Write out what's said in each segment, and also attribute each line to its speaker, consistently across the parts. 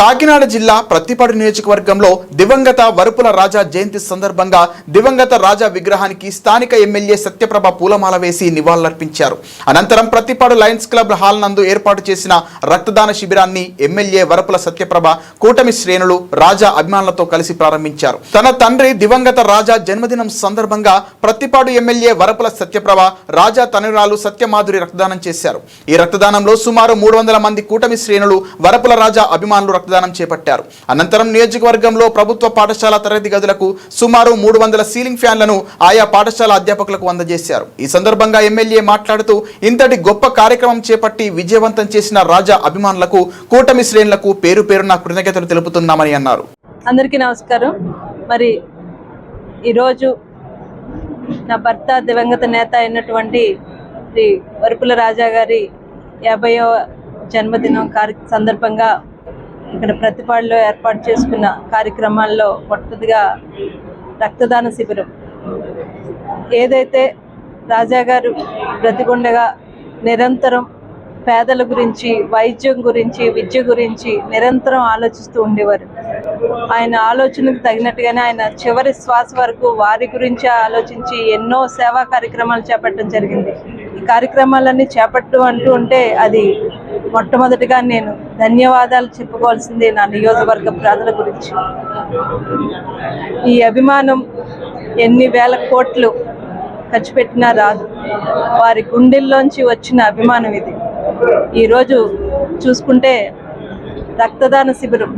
Speaker 1: కాకినాడ జిల్లా ప్రత్తిపాడు నియోజకవర్గంలో దివంగత వరుపుల రాజా జయంతి సందర్భంగా దివంగత రాజా విగ్రహానికి స్థానిక ఎమ్మెల్యే సత్యప్రభ పూలమాల వేసి నివాళులర్పించారు. అనంతరం ప్రత్తిపాడు లయన్స్ క్లబ్ హాల్ నందు ఏర్పాటు చేసిన రక్తదాన శిబిరాన్ని ఎమ్మెల్యే వరపుల సత్యప్రభ కూటమి శ్రేణులు రాజా అభిమానులతో కలిసి ప్రారంభించారు. తన తండ్రి దివంగత రాజా జన్మదినం సందర్భంగా ప్రత్తిపాడు ఎమ్మెల్యే వరపుల సత్యప్రభ రాజా తనురాలు సత్యమాధురి రక్తదానం చేశారు. ఈ రక్తదానంలో సుమారు మూడు వందల మంది కూటమి శ్రేణులు వరపుల రాజా అభిమానులు రక్తదానం చేపట్టారు. అనంతరం నియోజకవర్గంలో ప్రభుత్వ పాఠశాల తరగతి గదులకు సుమారు మూడు వందల సీలింగ్ ఫ్యాన్లను ఆయా పాఠశాల అధ్యాపకులకు అందజేశారు. ఈ సందర్భంగా ఎమ్మెల్యే మాట్లాడుతూ ఇంతటి గొప్ప కార్యక్రమం చేపట్టి విజయవంతం చేసిన రాజా అభిమానులకు కూటమి శ్రేణులకు పేరు పేరున కృతజ్ఞతలు తెలుపుతున్నామని అన్నారు.
Speaker 2: అందరికీ నమస్కారం. మరి ఈరోజు నా భర్త దివంగత నేత అయినటువంటి శ్రీ వరుపుల రాజా గారి యాభైవ జన్మదినం కార్య సందర్భంగా ఇక్కడ ప్రతిపాడులో ఏర్పాటు చేసుకున్న కార్యక్రమాల్లో మొట్టమొదటిగా రక్తదాన శిబిరం. ఏదైతే రాజా గారు బ్రతికుండగా నిరంతరం పేదల గురించి వైద్యం గురించి విద్య గురించి నిరంతరం ఆలోచిస్తూ ఉండేవారు. ఆయన ఆలోచనకు తగినట్టుగానే ఆయన చివరి శ్వాస వరకు వారి గురించి ఆలోచించి ఎన్నో సేవా కార్యక్రమాలు చేపట్టడం జరిగింది. ఈ కార్యక్రమాలన్నీ చేపట్టు అంటూ ఉంటే అది మొట్టమొదటిగా నేను ధన్యవాదాలు చెప్పుకోవాల్సిందే నా నియోజకవర్గ ప్రజల గురించి. ఈ అభిమానం ఎన్ని వేల కోట్లు ఖర్చు పెట్టినా రాదు. వారి గుండెల్లోంచి వచ్చిన అభిమానం ఇది. ఈరోజు చూసుకుంటే రక్తదాన శిబిరం.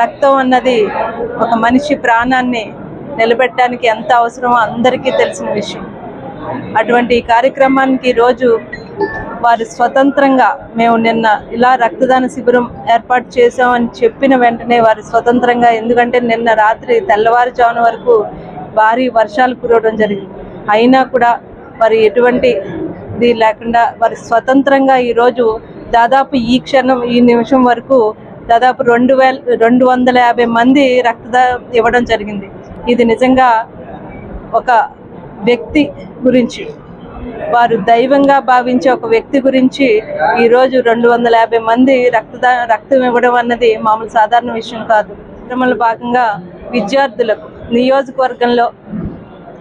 Speaker 2: రక్తం అన్నది ఒక మనిషి ప్రాణాన్ని నిలబెట్టడానికి ఎంత అవసరమో అందరికీ తెలిసిన విషయం. అటువంటి కార్యక్రమానికి రోజు వారి స్వతంత్రంగా మేము నిన్న ఇలా రక్తదాన శిబిరం ఏర్పాటు చేసామని చెప్పిన వెంటనే వారి స్వతంత్రంగా ఎందుకంటే నిన్న రాత్రి తెల్లవారుజామున వరకు భారీ వర్షాలు కురవడం జరిగింది. అయినా కూడా వారి ఎటువంటి ఇది లేకుండా వారి స్వతంత్రంగా ఈరోజు దాదాపు ఈ క్షణం ఈ నిమిషం వరకు దాదాపు రెండు వేల రెండు వందల యాభై మంది రక్తదా ఇవ్వడం జరిగింది. ఇది నిజంగా ఒక వ్యక్తి గురించి వారు దైవంగా భావించే ఒక వ్యక్తి గురించి ఈరోజు రెండు వందల యాభై మంది రక్తదా రక్తం ఇవ్వడం అన్నది మామూలు సాధారణ విషయం కాదు. క్రమంలో భాగంగా విద్యార్థులకు నియోజకవర్గంలో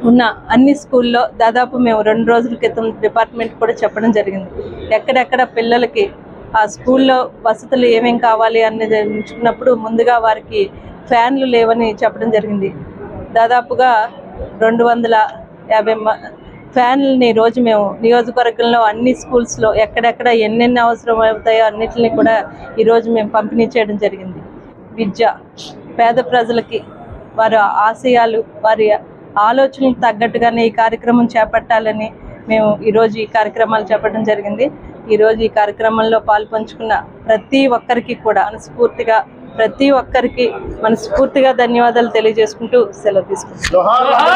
Speaker 2: ఉన్న అన్ని స్కూల్లో దాదాపు మేము రెండు రోజుల క్రితం డిపార్ట్మెంట్ కూడా చెప్పడం జరిగింది. ఎక్కడెక్కడ పిల్లలకి ఆ స్కూల్లో వసతులు ఏమేం కావాలి అనేది ఎంచుకున్నప్పుడు ముందుగా వారికి ఫ్యాన్లు లేవని చెప్పడం జరిగింది. దాదాపుగా రెండు వందల యాభై మ- ఫ్యాన్లని రోజు మేము నియోజకవర్గంలో అన్ని స్కూల్స్లో ఎక్కడెక్కడ ఎన్నెన్ని అవసరం అవుతాయో అన్నిటిని కూడా ఈరోజు మేము పంపిణీ చేయడం జరిగింది. విద్య పేద ప్రజలకి వారి ఆశయాలు వారి ఆలోచనలకు తగ్గట్టుగానే ఈ కార్యక్రమం చేపట్టాలని మేము ఈరోజు ఈ కార్యక్రమాలు చేపట్టడం జరిగింది. ఈరోజు ఈ కార్యక్రమంలో పాల్పంచుకున్న ప్రతి ఒక్కరికి కూడా మనస్ఫూర్తిగా ప్రతి ఒక్కరికి మనస్ఫూర్తిగా ధన్యవాదాలు తెలియజేసుకుంటూ సెలవు తీసుకుంటాం